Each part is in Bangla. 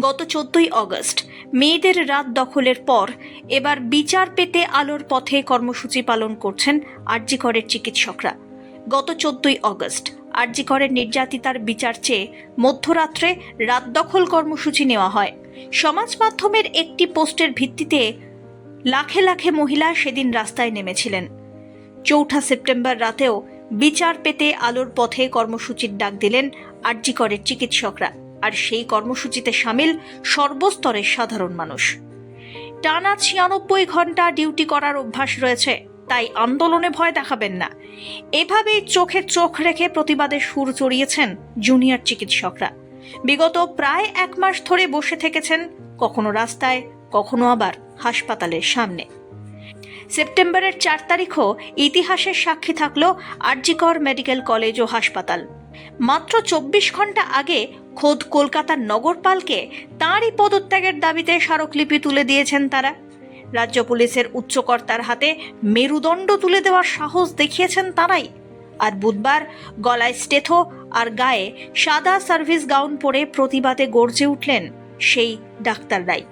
গত চোদ্দই অগস্ট, মেয়েদের রাত দখলের পর এবার বিচার পেতে আলোর পথে কর্মসূচি পালন করছেন আরজিকরের চিকিৎসকরা। গত চোদ্দই অগস্ট, আরজিকরের নির্যাতিতার বিচার চেয়ে মধ্যরাত্রে রাত দখল কর্মসূচি নেওয়া হয়। সমাজ মাধ্যমের একটি পোস্টের ভিত্তিতে লাখে লাখে মহিলা সেদিন রাস্তায় নেমেছিলেন। চৌঠা সেপ্টেম্বর রাতেও বিচার পেতে আলোর পথে কর্মসূচির ডাক দিলেন আরজিকরের চিকিৎসকরা। আর সেই কর্মসূচিতে সামিল সর্বস্তরের সাধারণ মানুষ। টানা ছিয়ানব্বই ঘণ্টা ডিউটি করার অভ্যাস রয়েছে, তাই আন্দোলনে ভয় দেখাবেন না। এভাবেই চোখে চোখ রেখে প্রতিবাদে সুর চড়িয়েছেন জুনিয়র চিকিৎসকরা। বিগত প্রায় এক মাস ধরে বসে থেকেছেন, কখনো রাস্তায়, কখনো আবার হাসপাতালের সামনে। সেপ্টেম্বরের চার তারিখও ইতিহাসের সাক্ষী থাকল আরজিকর মেডিকেল কলেজ ও হাসপাতাল। মাত্র চব্বিশ ঘণ্টা আগে খোদ কলকাতার নগরপালকে তাঁরই পদত্যাগের দাবিতে স্মারকলিপি তুলে দিয়েছেন তারা। রাজ্য পুলিশের উচ্চকর্তার হাতে মেরুদণ্ড তুলে দেওয়ার সাহস দেখিয়েছেন তারাই। আর বুধবার গলায় স্টেথো আর গায়ে সাদা সার্ভিস গাউন পরে প্রতিবাদে গর্জে উঠলেন সেই ডাক্তাররাই।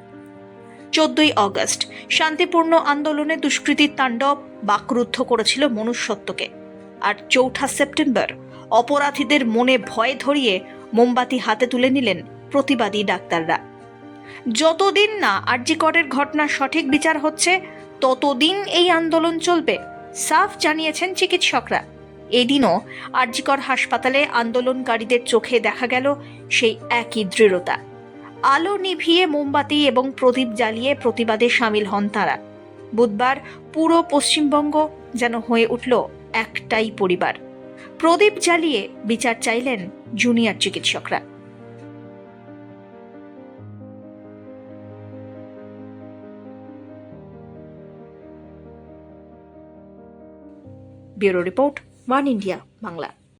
চোদ্দই অগস্ট। শান্তিপূর্ণ আন্দোলনে দুষ্কৃতির তাণ্ডব বাকরুদ্ধ করেছিল মনুষ্যত্বকে। আর চৌঠা সেপ্টেম্বর, অপরাধীদের মনে ভয় ধরিয়ে মোমবাতি হাতে তুলে নিলেন প্রতিবাদী ডাক্তাররা। যতদিন না আরজিকরের ঘটনার সঠিক বিচার হচ্ছে, ততদিন এই আন্দোলন চলবে, সাফ জানিয়েছেন চিকিৎসকরা। এদিনও আরজিকর হাসপাতালে আন্দোলনকারীদের চোখে দেখা গেল সেই একই দৃঢ়তা। আলো নিভিয়ে মোমবাতি এবং প্রদীপ জ্বালিয়ে প্রতিবাদে সামিল হন তারা। বুধবার পুরো পশ্চিমবঙ্গ যেন হয়ে উঠল একটাই পরিবার। প্রদীপ জ্বালিয়ে বিচার চাইলেন জুনিয়র চিকিৎসকরা। Bureau report, One India, Bangla.